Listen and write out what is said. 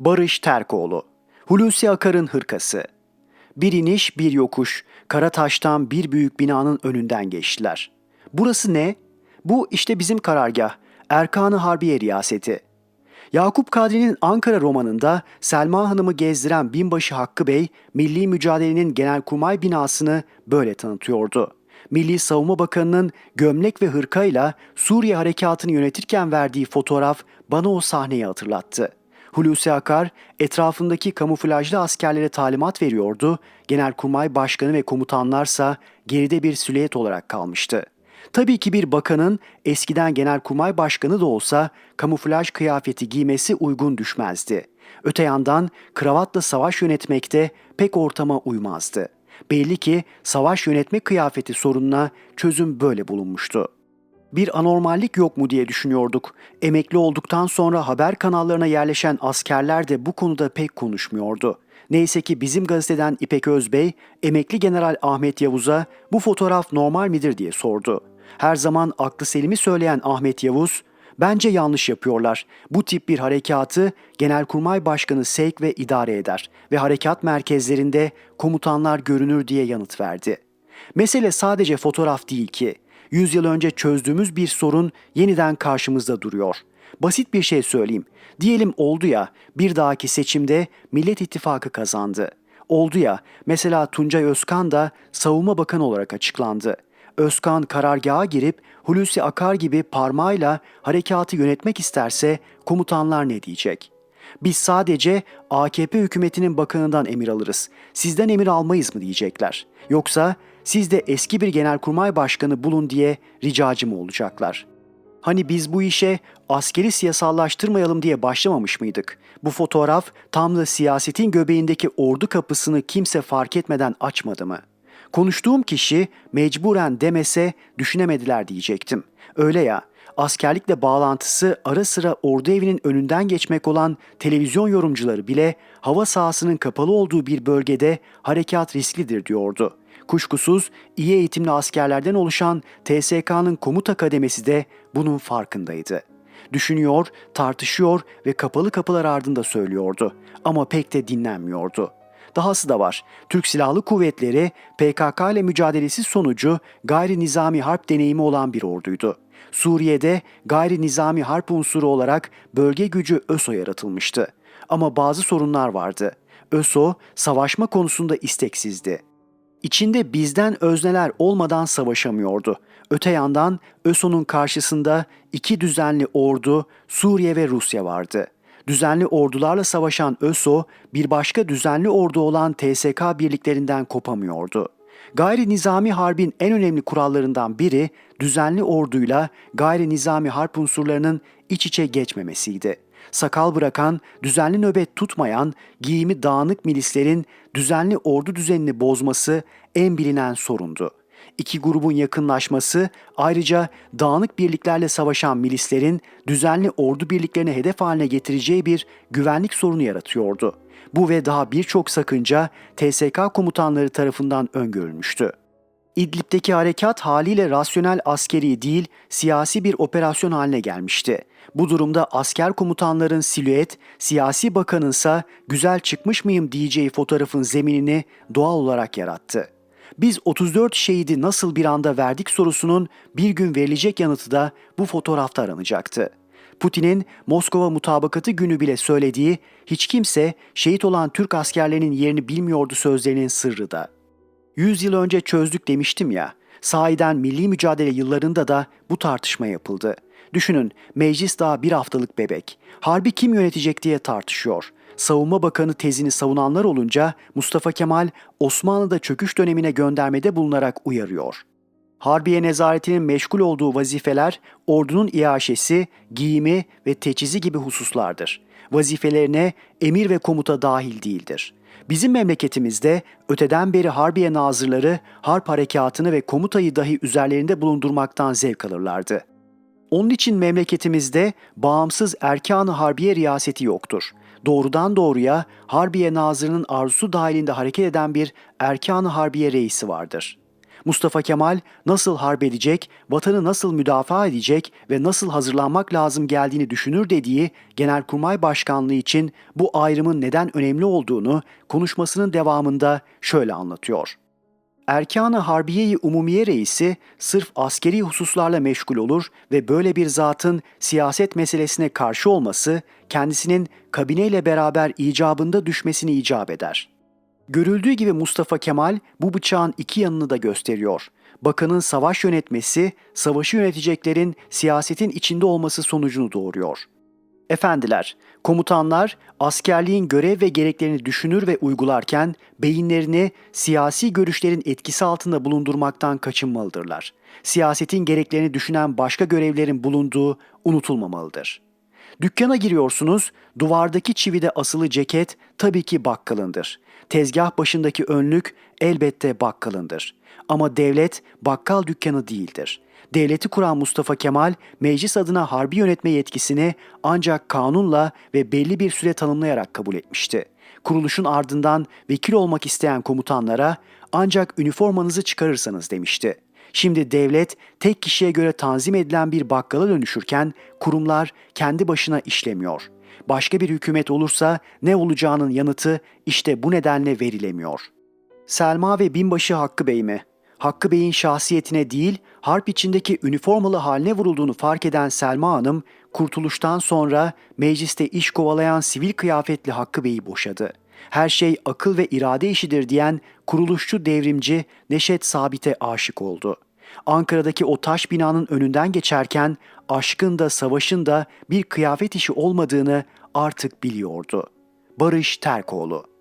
Barış Terkoğlu Hulusi Akar'ın hırkası Bir iniş bir yokuş, Karataş'tan bir büyük binanın önünden geçtiler. Burası ne? Bu işte bizim karargah, Erkan-ı Harbiye riyaseti. Yakup Kadri'nin Ankara romanında Selma Hanım'ı gezdiren binbaşı Hakkı Bey, milli mücadelenin genelkurmay binasını böyle tanıtıyordu. Milli Savunma Bakanı'nın gömlek ve hırkayla Suriye harekatını yönetirken verdiği fotoğraf bana o sahneyi hatırlattı. Hulusi Akar etrafındaki kamuflajlı askerlere talimat veriyordu, Genelkurmay Başkanı ve komutanlarsa geride bir silüet olarak kalmıştı. Tabii ki bir bakanın eskiden genelkurmay başkanı da olsa kamuflaj kıyafeti giymesi uygun düşmezdi. Öte yandan kravatla savaş yönetmekte pek ortama uymazdı. Belli ki savaş yönetme kıyafeti sorununa çözüm böyle bulunmuştu. Bir anormallik yok mu diye düşünüyorduk. Emekli olduktan sonra haber kanallarına yerleşen askerler de bu konuda pek konuşmuyordu. Neyse ki bizim gazeteden İpek Özbey, emekli General Ahmet Yavuz'a bu fotoğraf normal midir diye sordu. Her zaman aklı selimi söyleyen Ahmet Yavuz, bence yanlış yapıyorlar. Bu tip bir harekatı Genelkurmay Başkanı sevk ve idare eder ve harekat merkezlerinde komutanlar görünür diye yanıt verdi. Mesele sadece fotoğraf değil ki. 100 yıl önce çözdüğümüz bir sorun yeniden karşımızda duruyor. Basit bir şey söyleyeyim. Diyelim oldu ya bir dahaki seçimde Millet İttifakı kazandı. Oldu ya mesela Tuncay Özkan da savunma bakanı olarak açıklandı. Özkan karargaha girip Hulusi Akar gibi parmağıyla harekatı yönetmek isterse komutanlar ne diyecek? Biz sadece AKP hükümetinin bakanından emir alırız. Sizden emir almayız mı diyecekler. Yoksa siz de eski bir genelkurmay başkanı bulun diye ricacı mı olacaklar? Hani biz bu işe askeri siyasallaştırmayalım diye başlamamış mıydık? Bu fotoğraf tam da siyasetin göbeğindeki ordu kapısını kimse fark etmeden açmadı mı? Konuştuğum kişi mecburen demese düşünemediler diyecektim. Öyle ya, askerlikle bağlantısı ara sıra ordu evinin önünden geçmek olan televizyon yorumcuları bile hava sahasının kapalı olduğu bir bölgede harekat risklidir diyordu. Kuşkusuz iyi eğitimli askerlerden oluşan TSK'nın komuta kademesi de bunun farkındaydı. Düşünüyor, tartışıyor ve kapalı kapılar ardında söylüyordu ama pek de dinlenmiyordu. Dahası da var. Türk Silahlı Kuvvetleri PKK ile mücadelesi sonucu gayri nizami harp deneyimi olan bir orduydu. Suriye'de gayri nizami harp unsuru olarak bölge gücü ÖSO yaratılmıştı. Ama bazı sorunlar vardı. ÖSO savaşma konusunda isteksizdi. İçinde bizden özneler olmadan savaşamıyordu. Öte yandan ÖSO'nun karşısında iki düzenli ordu Suriye ve Rusya vardı. Düzenli ordularla savaşan ÖSO bir başka düzenli ordu olan TSK birliklerinden kopamıyordu. Gayri nizami harbin en önemli kurallarından biri düzenli orduyla gayri nizami harp unsurlarının iç içe geçmemesiydi. Sakal bırakan, düzenli nöbet tutmayan, giyimi dağınık milislerin düzenli ordu düzenini bozması en bilinen sorundu. İki grubun yakınlaşması ayrıca dağınık birliklerle savaşan milislerin düzenli ordu birliklerini hedef haline getireceği bir güvenlik sorunu yaratıyordu. Bu ve daha birçok sakınca TSK komutanları tarafından öngörülmüştü. İdlib'deki harekat haliyle rasyonel askeri değil, siyasi bir operasyon haline gelmişti. Bu durumda asker komutanların silüet, siyasi bakanınsa güzel çıkmış mıyım diyeceği fotoğrafın zeminini doğal olarak yarattı. Biz 34 şehidi nasıl bir anda verdik sorusunun bir gün verilecek yanıtı da bu fotoğrafta aranacaktı. Putin'in Moskova mutabakatı günü bile söylediği hiç kimse şehit olan Türk askerlerinin yerini bilmiyordu sözlerinin sırrı da. 100 yıl önce çözdük demiştim ya. Sahiden milli mücadele yıllarında da bu tartışma yapıldı. Düşünün meclis daha bir haftalık bebek. Harbi kim yönetecek diye tartışıyor. Savunma Bakanı tezini savunanlar olunca Mustafa Kemal Osmanlı'da çöküş dönemine göndermede bulunarak uyarıyor. Harbiye nezaretinin meşgul olduğu vazifeler ordunun iaşesi, giyimi ve teçhizi gibi hususlardır. Vazifelerine emir ve komuta dahil değildir. Bizim memleketimizde öteden beri Harbiye nazırları harp harekatını ve komutayı dahi üzerlerinde bulundurmaktan zevk alırlardı. Onun için memleketimizde bağımsız erkan-ı harbiye riyaseti yoktur. Doğrudan doğruya Harbiye Nazırı'nın arzusu dahilinde hareket eden bir erkan-ı harbiye reisi vardır. Mustafa Kemal nasıl harp edecek, vatanı nasıl müdafaa edecek ve nasıl hazırlanmak lazım geldiğini düşünür dediği Genelkurmay Başkanlığı için bu ayrımın neden önemli olduğunu konuşmasının devamında şöyle anlatıyor. Erkan-ı Harbiye-i Umumiye reisi sırf askeri hususlarla meşgul olur ve böyle bir zatın siyaset meselesine karşı olması kendisinin kabineyle beraber icabında düşmesini icap eder. Görüldüğü gibi Mustafa Kemal bu bıçağın iki yanını da gösteriyor. Bakanın savaş yönetmesi, savaşı yöneteceklerin siyasetin içinde olması sonucunu doğuruyor. Efendiler, komutanlar askerliğin görev ve gereklerini düşünür ve uygularken beyinlerini siyasi görüşlerin etkisi altında bulundurmaktan kaçınmalıdırlar. Siyasetin gereklerini düşünen başka görevlerin bulunduğu unutulmamalıdır. Dükkana giriyorsunuz, duvardaki çivide asılı ceket tabii ki bakkalındır. Tezgah başındaki önlük elbette bakkalındır. Ama devlet bakkal dükkanı değildir. Devleti kuran Mustafa Kemal meclis adına harbi yönetme yetkisini ancak kanunla ve belli bir süre tanımlayarak kabul etmişti. Kuruluşun ardından vekil olmak isteyen komutanlara ancak üniformanızı çıkarırsanız demişti. Şimdi devlet tek kişiye göre tanzim edilen bir bakkala dönüşürken kurumlar kendi başına işlemiyor. Başka bir hükümet olursa ne olacağının yanıtı işte bu nedenle verilemiyor. Selma ve binbaşı Hakkı Bey mi? Hakkı Bey'in şahsiyetine değil, harp içindeki üniformalı haline vurulduğunu fark eden Selma Hanım, kurtuluştan sonra mecliste iş kovalayan sivil kıyafetli Hakkı Bey'i boşadı. Her şey akıl ve irade işidir diyen kuruluşçu devrimci Neşet Sabit'e aşık oldu. Ankara'daki o taş binanın önünden geçerken aşkın da savaşın da bir kıyafet işi olmadığını artık biliyordu. Barış Terkoğlu